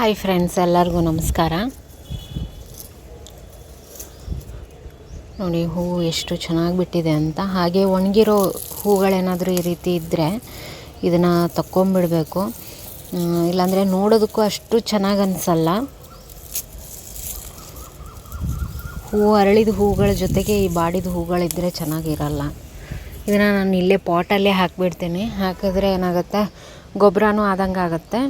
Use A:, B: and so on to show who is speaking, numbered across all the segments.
A: Hi friends, ಎಲ್ಲರಿಗೂ ನಮಸ್ಕಾರ. ನೋಡಿ ಹೂವು ಎಷ್ಟು ಚೆನ್ನಾಗಿ ಬಿಟ್ಟಿದೆ ಅಂತ. ಹಾಗೆ ಒಣಗಿರೋ ಹೂಗಳೇನಾದರೂ ಈ ರೀತಿ ಇದ್ದರೆ ಇದನ್ನು ತಕ್ಕೊಂಬಿಡಬೇಕು. ಇಲ್ಲಾಂದರೆ ನೋಡೋದಕ್ಕೂ ಅಷ್ಟು ಚೆನ್ನಾಗಿ ಅನಿಸಲ್ಲ. ಹೂ, ಅರಳಿದ ಹೂಗಳ ಜೊತೆಗೆ ಈ ಬಾಡಿದ ಹೂಗಳಿದ್ದರೆ ಚೆನ್ನಾಗಿರಲ್ಲ. ಇದನ್ನು ನಾನು ಇಲ್ಲೇ ಪಾಟಲ್ಲೇ ಹಾಕಿಬಿಡ್ತೀನಿ. ಹಾಕಿದ್ರೆ ಏನಾಗುತ್ತೆ? ಗೊಬ್ಬರನೂ ಆದಂಗೆ ಆಗುತ್ತೆ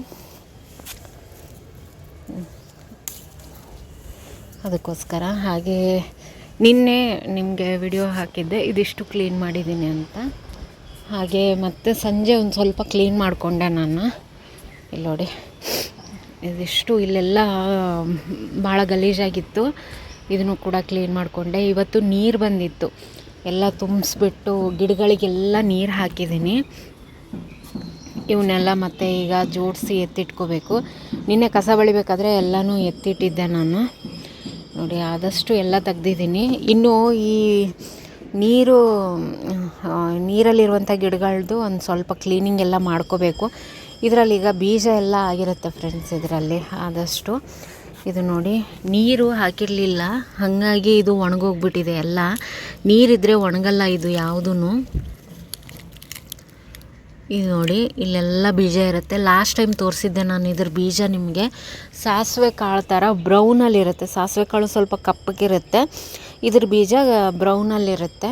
A: ಅದಕ್ಕೋಸ್ಕರ ಹಾಗೆ ನಿನ್ನೆ ನಿಮಗೆ ವಿಡಿಯೋ ಹಾಕಿದ್ದೆ, ಇದಿಷ್ಟು ಕ್ಲೀನ್ ಮಾಡಿದ್ದೀನಿ ಅಂತ. ಹಾಗೆ ಮತ್ತೆ ಸಂಜೆ ಒಂದು ಸ್ವಲ್ಪ ಕ್ಲೀನ್ ಮಾಡಿಕೊಂಡೆ ನಾನು. ಇಲ್ಲಿ ನೋಡಿ, ಇದಿಷ್ಟು ಇಲ್ಲೆಲ್ಲ ಭಾಳ ಗಲೀಜಾಗಿತ್ತು. ಇದನ್ನು ಕೂಡ ಕ್ಲೀನ್ ಮಾಡಿಕೊಂಡೆ. ಇವತ್ತು ನೀರು ಬಂದಿತ್ತು. ಎಲ್ಲ ತುಂಬಿಸ್ಬಿಟ್ಟು ಗಿಡಗಳಿಗೆಲ್ಲ ನೀರು ಹಾಕಿದ್ದೀನಿ. ಇವನ್ನೆಲ್ಲ ಮತ್ತೆ ಈಗ ಜೋಡಿಸಿ ಎತ್ತಿಟ್ಕೋಬೇಕು. ನಿನ್ನೆ ಕಸ ಬಳಿಬೇಕಾದ್ರೆ ಎಲ್ಲನೂ ಎತ್ತಿಟ್ಟಿದ್ದೆ ನಾನು. ನೋಡಿ, ಆದಷ್ಟು ಎಲ್ಲ ತೆಗ್ದಿದ್ದೀನಿ. ಇನ್ನು ಈ ನೀರು ನೀರಲ್ಲಿರುವಂಥ ಗಿಡಗಳದ್ದು ಒಂದು ಸ್ವಲ್ಪ ಕ್ಲೀನಿಂಗ್ ಎಲ್ಲ ಮಾಡ್ಕೋಬೇಕು. ಇದರಲ್ಲಿ ಈಗ ಬೀಜ ಎಲ್ಲ ಆಗಿರುತ್ತೆ ಫ್ರೆಂಡ್ಸ್ ಇದರಲ್ಲಿ, ಆದಷ್ಟು. ಇದು ನೋಡಿ, ನೀರು ಹಾಕಿರಲಿಲ್ಲ, ಹಾಗಾಗಿ ಇದು ಒಣಗೋಗ್ಬಿಟ್ಟಿದೆ ಎಲ್ಲ. ನೀರಿದ್ದರೆ ಒಣಗಲ್ಲ ಇದು ಯಾವುದೂ ಇದು ನೋಡಿ, ಇಲ್ಲೆಲ್ಲ ಬೀಜ ಇರುತ್ತೆ. ಲಾಸ್ಟ್ ಟೈಮ್ ತೋರಿಸಿದ್ದೆ ನಾನು ಇದ್ರ ಬೀಜ ನಿಮಗೆ. ಸಾಸಿವೆ ಕಾಳು ಥರ ಬ್ರೌನಲ್ಲಿರುತ್ತೆ ಸಾಸಿವೆ ಕಾಳು ಸ್ವಲ್ಪ ಕಪ್ಪಗಿರುತ್ತೆ ಇದ್ರ ಬೀಜ ಬ್ರೌನಲ್ಲಿರುತ್ತೆ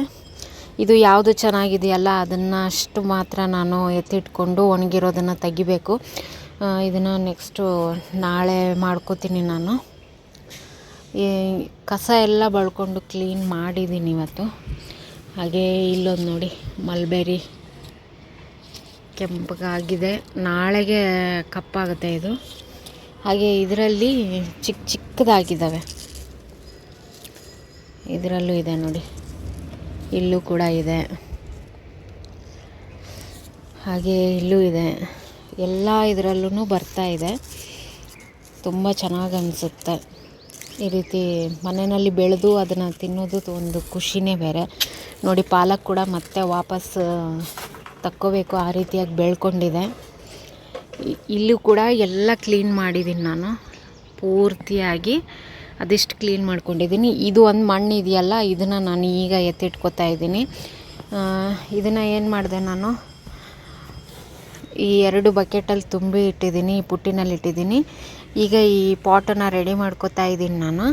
A: ಇದು ಯಾವುದು ಚೆನ್ನಾಗಿದೆಯಲ್ಲ ಅದನ್ನು ಅಷ್ಟು ಮಾತ್ರ ನಾನು ಎತ್ತಿಟ್ಕೊಂಡು ಒಣಗಿರೋದನ್ನು ತೆಗಿಬೇಕು. ಇದನ್ನು ನೆಕ್ಸ್ಟು ನಾಳೆ ಮಾಡ್ಕೋತೀನಿ ನಾನು. ಕಸ ಎಲ್ಲ ಬಳ್ಕೊಂಡು ಕ್ಲೀನ್ ಮಾಡಿದ್ದೀನಿ ಇವತ್ತು. ಹಾಗೆ ಇಲ್ಲೊಂದು ನೋಡಿ, ಮಲ್ಬೆರಿ. ಕೆಂಪಗಾಗಿದೆ ನಾಳೆಗೆ ಕಪ್ಪಾಗುತ್ತೆ ಇದು. ಹಾಗೆ ಇದರಲ್ಲಿ ಚಿಕ್ಕ ಚಿಕ್ಕದಾಗಿದ್ದಾವೆ. ಇದರಲ್ಲೂ ಇದೆ ನೋಡಿ. ಇಲ್ಲೂ ಕೂಡ ಇದೆ. ಹಾಗೆ ಇಲ್ಲೂ ಇದೆ. ಎಲ್ಲ ಇದರಲ್ಲೂ ಬರ್ತಾ ಇದೆ. ತುಂಬ ಚೆನ್ನಾಗಿ ಅನಿಸುತ್ತೆ. ಈ ರೀತಿ ಮನೆಯಲ್ಲಿ ಬೆಳೆದು ಅದನ್ನು ತಿನ್ನೋದು ಒಂದು ಖುಷಿನೇ ಬೇರೆ. ನೋಡಿ ಪಾಲಕ್ ಕೂಡ ಮತ್ತೆ ವಾಪಸ್ ತಕ್ಕೋಬೇಕು ಆ ರೀತಿಯಾಗಿ ಬೆಳ್ಕೊಂಡಿದೆ. ಇಲ್ಲೂ ಕೂಡ ಎಲ್ಲ ಕ್ಲೀನ್ ಮಾಡಿದ್ದೀನಿ ನಾನು. ಪೂರ್ತಿಯಾಗಿ ಅದಿಷ್ಟು ಕ್ಲೀನ್ ಮಾಡ್ಕೊಂಡಿದ್ದೀನಿ ಇದು ಒಂದು ಮಣ್ಣು ಇದೆಯಲ್ಲ, ಇದನ್ನು ನಾನು ಈಗ ಎತ್ತಿಟ್ಕೊತಾ ಇದ್ದೀನಿ. ಇದನ್ನು ಏನು ಮಾಡಿದೆ ನಾನು? ಈ ಎರಡು ಬಕೆಟಲ್ಲಿ ತುಂಬಿ ಇಟ್ಟಿದ್ದೀನಿ ಈ ಪುಟ್ಟಿನಲ್ಲಿ ಇಟ್ಟಿದ್ದೀನಿ ಈಗ ಈ ಪಾಟನ್ನು ರೆಡಿ ಮಾಡ್ಕೋತಾ ಇದ್ದೀನಿ ನಾನು.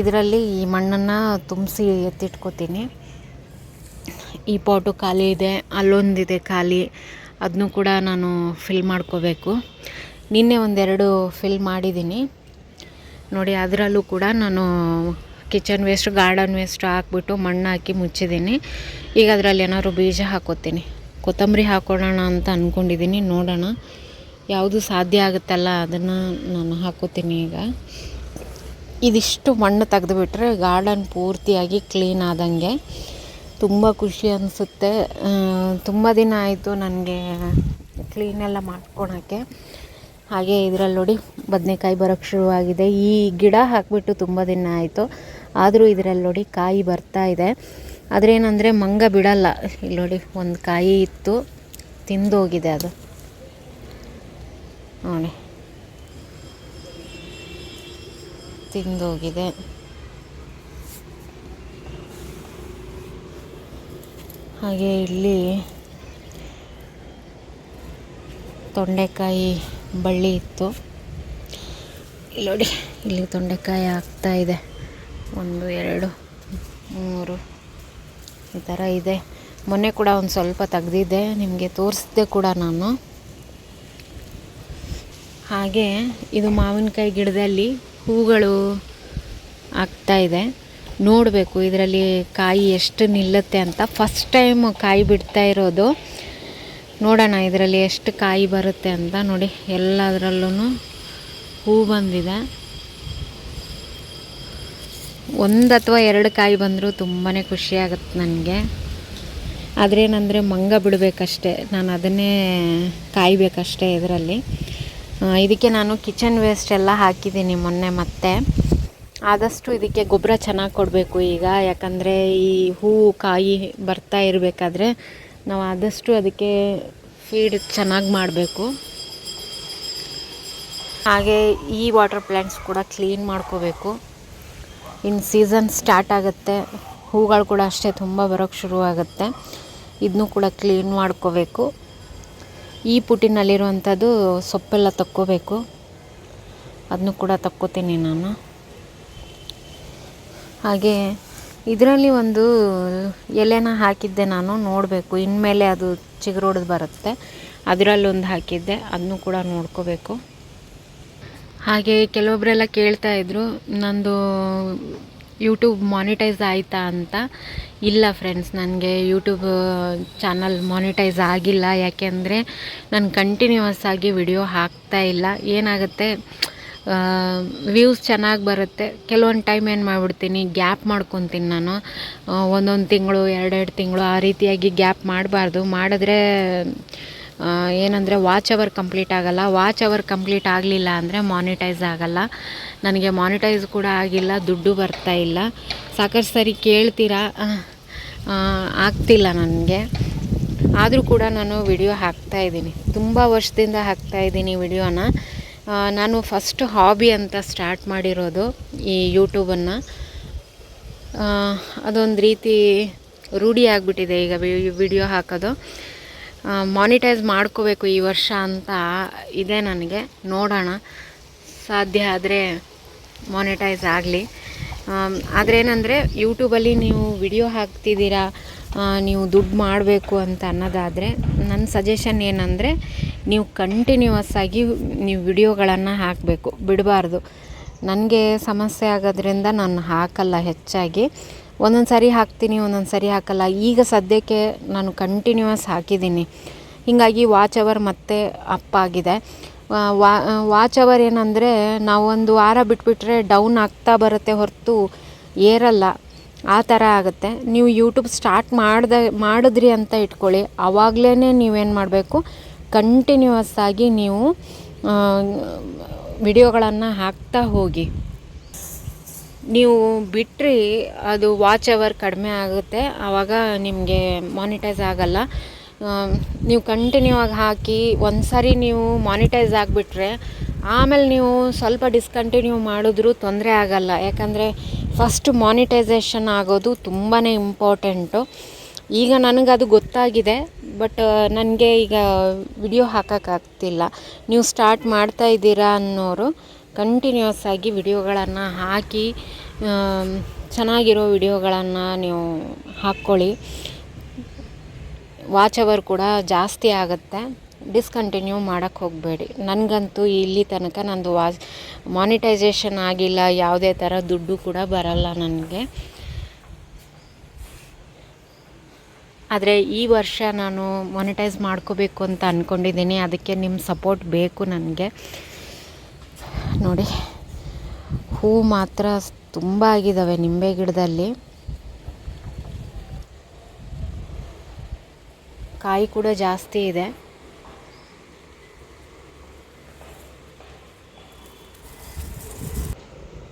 A: ಇದರಲ್ಲಿ ಈ ಮಣ್ಣನ್ನು ತುಂಬಿಸಿ ಎತ್ತಿಟ್ಕೊತೀನಿ. ಈ ಪಾಟು ಖಾಲಿ ಇದೆ, ಅಲ್ಲೊಂದಿದೆ ಖಾಲಿ. ಅದನ್ನು ಕೂಡ ನಾನು ಫಿಲ್ ಮಾಡ್ಕೋಬೇಕು. ನಿನ್ನೆ ಒಂದೆರಡು ಫಿಲ್ ಮಾಡಿದ್ದೀನಿ ನೋಡಿ, ಅದರಲ್ಲೂ ಕೂಡ ನಾನು ಕಿಚನ್ ವೇಸ್ಟ್ ಗಾರ್ಡನ್ ವೇಸ್ಟ್ ಹಾಕ್ಬಿಟ್ಟು ಮಣ್ಣು ಹಾಕಿ ಮುಚ್ಚಿದ್ದೀನಿ ಈಗ ಅದರಲ್ಲಿ ಏನಾದ್ರು ಬೀಜ ಹಾಕೋತೀನಿ. ಕೊತ್ತಂಬರಿ ಹಾಕೋಣ ಅಂತ ಅಂದ್ಕೊಂಡಿದ್ದೀನಿ ನೋಡೋಣ ಯಾವುದು ಸಾಧ್ಯ ಆಗುತ್ತಲ್ಲ ಅದನ್ನು ನಾನು ಹಾಕೋತೀನಿ ಈಗ. ಇದಿಷ್ಟು ಮಣ್ಣು ತೆಗೆದುಬಿಟ್ರೆ ಗಾರ್ಡನ್ ಪೂರ್ತಿಯಾಗಿ ಕ್ಲೀನ್ ಆದಂಗೆ. ತುಂಬ ಖುಷಿ ಅನಿಸುತ್ತೆ. ತುಂಬ ದಿನ ಆಯಿತು ನನಗೆ ಕ್ಲೀನೆಲ್ಲ ಮಾಡ್ಕೊಳಕ್ಕೆ. ಹಾಗೆ ಇದರಲ್ಲಿ ನೋಡಿ ಬದನೆಕಾಯಿ ಬರೋಕ್ಕೆ ಶುರುವಾಗಿದೆ. ಈ ಗಿಡ ಹಾಕಿಬಿಟ್ಟು ತುಂಬ ದಿನ ಆಯಿತು. ಆದರೂ ಇದರಲ್ಲಿ ನೋಡಿ ಕಾಯಿ ಬರ್ತಾ ಇದೆ. ಆದ್ರೇನಂದರೆ ಮಂಗ ಬಿಡಲ್ಲ. ಇಲ್ಲಿ ನೋಡಿ ಒಂದು ಕಾಯಿ ಇತ್ತು. ತಿಂದೋಗಿದೆ ಅದು. ನೋಡಿ. ತಿಂದೋಗಿದೆ. ಹಾಗೆ ಇಲ್ಲಿ ತೊಂಡೆಕಾಯಿ ಬಳ್ಳಿ ಇತ್ತು. ಇಲ್ಲಿ ನೋಡಿ, ಇಲ್ಲಿ ತೊಂಡೆಕಾಯಿ ಆಗ್ತಾ ಇದೆ. ಒಂದು, ಎರಡು, ಮೂರು, ಈ ಥರ ಇದೆ. ಮೊನ್ನೆ ಕೂಡ ಒಂದು ಸ್ವಲ್ಪ ತೆಗ್ದಿದ್ದೆ, ನಿಮಗೆ ತೋರಿಸಿದೆ ಕೂಡ ನಾನು. ಹಾಗೆ ಇದು ಮಾವಿನಕಾಯಿ ಗಿಡದಲ್ಲಿ ಹೂಗಳು ಆಗ್ತಾ ಇದೆ. ನೋಡಬೇಕು, ಇದರಲ್ಲಿ ಕಾಯಿ ಎಷ್ಟು ನಿಲ್ಲುತ್ತೆ ಅಂತ. ಫಸ್ಟ್ ಟೈಮ್ ಕಾಯಿ ಬಿಡ್ತಾ ಇರೋದು. ನೋಡೋಣ ಇದರಲ್ಲಿ ಎಷ್ಟು ಕಾಯಿ ಬರುತ್ತೆ ಅಂತ ನೋಡಿ. ಎಲ್ಲದರಲ್ಲೂ ಹೂ ಬಂದಿದೆ. ಒಂದು ಅಥವಾ ಎರಡು ಕಾಯಿ ಬಂದರೂ ತುಂಬಾ ಖುಷಿಯಾಗುತ್ತೆ ನನಗೆ. ಆದ್ರೇನಂದರೆ ಮಂಗ ಬಿಡಬೇಕಷ್ಟೆ. ನಾನು ಅದನ್ನೇ ಕಾಯಬೇಕಷ್ಟೇ ಇದರಲ್ಲಿ. ಇದಕ್ಕೆ ನಾನು ಕಿಚನ್ ವೇಸ್ಟ್ ಎಲ್ಲ ಹಾಕಿದ್ದೀನಿ ಮೊನ್ನೆ ಮತ್ತೆ. ಆದಷ್ಟು ಇದಕ್ಕೆ ಗೊಬ್ಬರ ಚೆನ್ನಾಗಿ ಕೊಡಬೇಕು ಈಗ. ಯಾಕಂದರೆ ಈ ಹೂವು ಕಾಯಿ ಬರ್ತಾ ಇರಬೇಕಾದ್ರೆ ನಾವು ಆದಷ್ಟು ಅದಕ್ಕೆ ಫೀಡ್ ಚೆನ್ನಾಗಿ ಮಾಡಬೇಕು. ಹಾಗೆ ಈ ವಾಟರ್ ಪ್ಲ್ಯಾಂಟ್ಸ್ ಕೂಡ ಕ್ಲೀನ್ ಮಾಡ್ಕೋಬೇಕು. ಇನ್ನು ಸೀಸನ್ ಸ್ಟಾರ್ಟ್ ಆಗುತ್ತೆ. ಹೂಗಳು ಕೂಡ ಅಷ್ಟೇ ತುಂಬ ಬರೋಕ್ಕೆ ಶುರುವಾಗುತ್ತೆ ಇದನ್ನು ಕೂಡ ಕ್ಲೀನ್ ಮಾಡ್ಕೋಬೇಕು. ಈ ಪುಟ್ಟಿನಲ್ಲಿರುವಂಥದ್ದು ಸೊಪ್ಪೆಲ್ಲ ತಕ್ಕೋಬೇಕು. ಅದನ್ನು ಕೂಡ ತಕ್ಕೋತೀನಿ ನಾನು. ಹಾಗೆ ಇದರಲ್ಲಿ ಒಂದು ಎಲೆನ ಹಾಕಿದ್ದೆ ನಾನು, ನೋಡಬೇಕು. ಇನ್ಮೇಲೆ ಅದು ಚಿಗುರೊಡೆದು ಬರುತ್ತೆ. ಅದರಲ್ಲೊಂದು ಹಾಕಿದ್ದೆ. ಅದನ್ನು ಕೂಡ ನೋಡ್ಕೋಬೇಕು. ಹಾಗೆ ಕೆಲವೊಬ್ಬರೆಲ್ಲ ಕೇಳ್ತಾ ಇದ್ರು, ನಂದು ಯೂಟ್ಯೂಬ್ ಮಾನಿಟೈಸ್ ಆಯಿತಾ ಅಂತ. ಇಲ್ಲ ಫ್ರೆಂಡ್ಸ್ ನನಗೆ ಯೂಟ್ಯೂಬ್ ಚಾನಲ್ ಮಾನಿಟೈಸ್ ಆಗಿಲ್ಲ. ಯಾಕೆಂದರೆ ನಾನು ಕಂಟಿನ್ಯೂಸ್ ಆಗಿ ವಿಡಿಯೋ ಹಾಕ್ತಾ ಇಲ್ಲ. ಏನಾಗುತ್ತೆ? ವ್ಯೂಸ್ ಚೆನ್ನಾಗಿ ಬರುತ್ತೆ. ಕೆಲವೊಂದು ಟೈಮ್ ಏನು ಮಾಡಿಬಿಡ್ತೀನಿ ಗ್ಯಾಪ್ ಮಾಡ್ಕೊತೀನಿ ನಾನು. ಒಂದೊಂದು ತಿಂಗಳು, ಎರಡೆರಡು ತಿಂಗಳು ಆ ರೀತಿಯಾಗಿ ಗ್ಯಾಪ್ ಮಾಡಬಾರ್ದು. ಮಾಡಿದ್ರೆ ಏನಂದರೆ ವಾಚ್ ಅವರ್ ಕಂಪ್ಲೀಟ್ ಆಗೋಲ್ಲ. ವಾಚ್ ಅವರ್ ಕಂಪ್ಲೀಟ್ ಆಗಲಿಲ್ಲ ಅಂದರೆ ಮಾನಿಟೈಸ್ ಆಗೋಲ್ಲ. ನನಗೆ ಮಾನಿಟೈಸ್ ಕೂಡ ಆಗಿಲ್ಲ, ದುಡ್ಡು ಬರ್ತಾ ಇಲ್ಲ. ಸಾಕಷ್ಟು ಸರಿ ಕೇಳ್ತೀರಾ? ಆಗ್ತಿಲ್ಲ ನನಗೆ. ಆದರೂ ಕೂಡ ನಾನು ವಿಡಿಯೋ ಹಾಕ್ತಾಯಿದ್ದೀನಿ ತುಂಬ ವರ್ಷದಿಂದ ಹಾಕ್ತಾಯಿದ್ದೀನಿ ವಿಡಿಯೋನ ನಾನು ಫಸ್ಟ್ ಹಾಬಿ ಅಂತ ಸ್ಟಾರ್ಟ್ ಮಾಡಿರೋದು ಈ ಯೂಟ್ಯೂಬನ್ನು ಅದೊಂದು ರೀತಿ ರೂಢಿ ಆಗಿಬಿಟ್ಟಿದೆ ಈಗ ವಿಡಿಯೋ ಹಾಕೋದು. ಮಾನಿಟೈಸ್ ಮಾಡ್ಕೋಬೇಕು ಈ ವರ್ಷ ಅಂತ ಇದೆ ನನಗೆ, ನೋಡೋಣ. ಸಾಧ್ಯ ಆದರೆ ಮಾನಿಟೈಸ್ ಆಗಲಿ. ಆದರೆ ಏನಂದರೆ ಯೂಟ್ಯೂಬಲ್ಲಿ ನೀವು ವಿಡಿಯೋ ಹಾಕ್ತಿದ್ದೀರಾ ನೀವು ದುಡ್ಡು ಮಾಡಬೇಕು ಅಂತ ಅನ್ನೋದಾದರೆ ನನ್ನ ಸಜೆಷನ್ ಏನಂದರೆ ನೀವು ಕಂಟಿನ್ಯೂವಸ್ ಆಗಿ ನೀವು ವಿಡಿಯೋಗಳನ್ನು ಹಾಕಬೇಕು. ಬಿಡಬಾರ್ದು. ನನಗೆ ಸಮಸ್ಯೆ ಆಗೋದ್ರಿಂದ ನಾನು ಹಾಕಲ್ಲ ಹೆಚ್ಚಾಗಿ. ಒಂದೊಂದು ಸರಿ ಹಾಕ್ತೀನಿ, ಒಂದೊಂದು ಸರಿ ಹಾಕಲ್ಲ. ಈಗ ಸದ್ಯಕ್ಕೆ ನಾನು ಕಂಟಿನ್ಯೂವಸ್ ಹಾಕಿದ್ದೀನಿ. ಹೀಗಾಗಿ ವಾಚ್ ಅವರ್ ಮತ್ತೆ ಅಪ್ ಆಗಿದೆ. ವಾಚ್ ಅವರ್ ಏನಂದರೆ ನಾವು ಒಂದು ವಾರ ಬಿಟ್ಬಿಟ್ರೆ ಡೌನ್ ಆಗ್ತಾ ಬರುತ್ತೆ ಹೊರತು ಏರಲ್ಲ. ಆ ಥರ ಆಗುತ್ತೆ. ನೀವು ಯೂಟ್ಯೂಬ್ ಸ್ಟಾರ್ಟ್ ಮಾಡ್ದೆ, ಮಾಡಿದ್ರಿ ಅಂತ ಇಟ್ಕೊಳ್ಳಿ. ಆವಾಗಲೇ ನೀವೇನು ಮಾಡಬೇಕು? ಕಂಟಿನ್ಯೂವಸ್ ಆಗಿ ನೀವು ವಿಡಿಯೋಗಳನ್ನು ಹಾಕ್ತಾ ಹೋಗಿ. ನೀವು ಬಿಟ್ಟರೆ ಅದು ವಾಚ್ ಅವರ್ ಕಡಿಮೆ ಆಗುತ್ತೆ, ಆವಾಗ ನಿಮಗೆ ಮಾನಿಟೈಸ್ ಆಗಲ್ಲ. ನೀವು ಕಂಟಿನ್ಯೂ ಆಗಿ ಹಾಕಿ ಒಂದು ಸಾರಿ ನೀವು ಮಾನಿಟೈಸ್ ಆಗಿಬಿಟ್ರೆ, ಆಮೇಲೆ ನೀವು ಸ್ವಲ್ಪ ಡಿಸ್ಕಂಟಿನ್ಯೂ ಮಾಡಿದ್ರೂ ತೊಂದರೆ ಆಗಲ್ಲ. ಯಾಕಂದರೆ ಫಸ್ಟ್ ಮಾನಿಟೈಸೇಷನ್ ಆಗೋದು ತುಂಬಾ ಇಂಪಾರ್ಟೆಂಟು ಈಗ ನನಗದು ಗೊತ್ತಾಗಿದೆ. ಬಟ್ ನನಗೆ ಈಗ ವಿಡಿಯೋ ಹಾಕೋಕ್ಕಾಗ್ತಿಲ್ಲ ನೀವು ಸ್ಟಾರ್ಟ್ ಮಾಡ್ತಾ ಇದ್ದೀರಾ ಅನ್ನೋರು ಕಂಟಿನ್ಯೂಸ್ ಆಗಿ ವಿಡಿಯೋಗಳನ್ನು ಹಾಕಿ ಚೆನ್ನಾಗಿರೋ ವಿಡಿಯೋಗಳನ್ನು ನೀವು ಹಾಕ್ಕೊಳ್ಳಿ. ವಾಚ್ ಅವರ್ ಕೂಡ ಜಾಸ್ತಿ ಆಗುತ್ತೆ. ಡಿಸ್ಕಂಟಿನ್ಯೂ ಮಾಡೋಕ್ಕೆ ಹೋಗಬೇಡಿ. ನನಗಂತೂ ಇಲ್ಲಿ ತನಕ ನಂದು ವಾಚ್ ಮಾನಿಟೈಸೇಷನ್ ಆಗಿಲ್ಲ, ಯಾವುದೇ ಥರ ದುಡ್ಡು ಕೂಡ ಬರಲ್ಲ ನನಗೆ. ಆದರೆ ಈ ವರ್ಷ ನಾನು ಮೊನಿಟೈಸ್ ಮಾಡ್ಕೋಬೇಕು ಅಂತ ಅಂದ್ಕೊಂಡಿದ್ದೀನಿ ಅದಕ್ಕೆ ನಿಮ್ಮ ಸಪೋರ್ಟ್ ಬೇಕು ನನಗೆ. ನೋಡಿ, ಹೂ ಮಾತ್ರ ತುಂಬ ಆಗಿದ್ದಾವೆ ನಿಂಬೆ ಗಿಡದಲ್ಲಿ. ಕಾಯಿ ಕೂಡ ಜಾಸ್ತಿ ಇದೆ.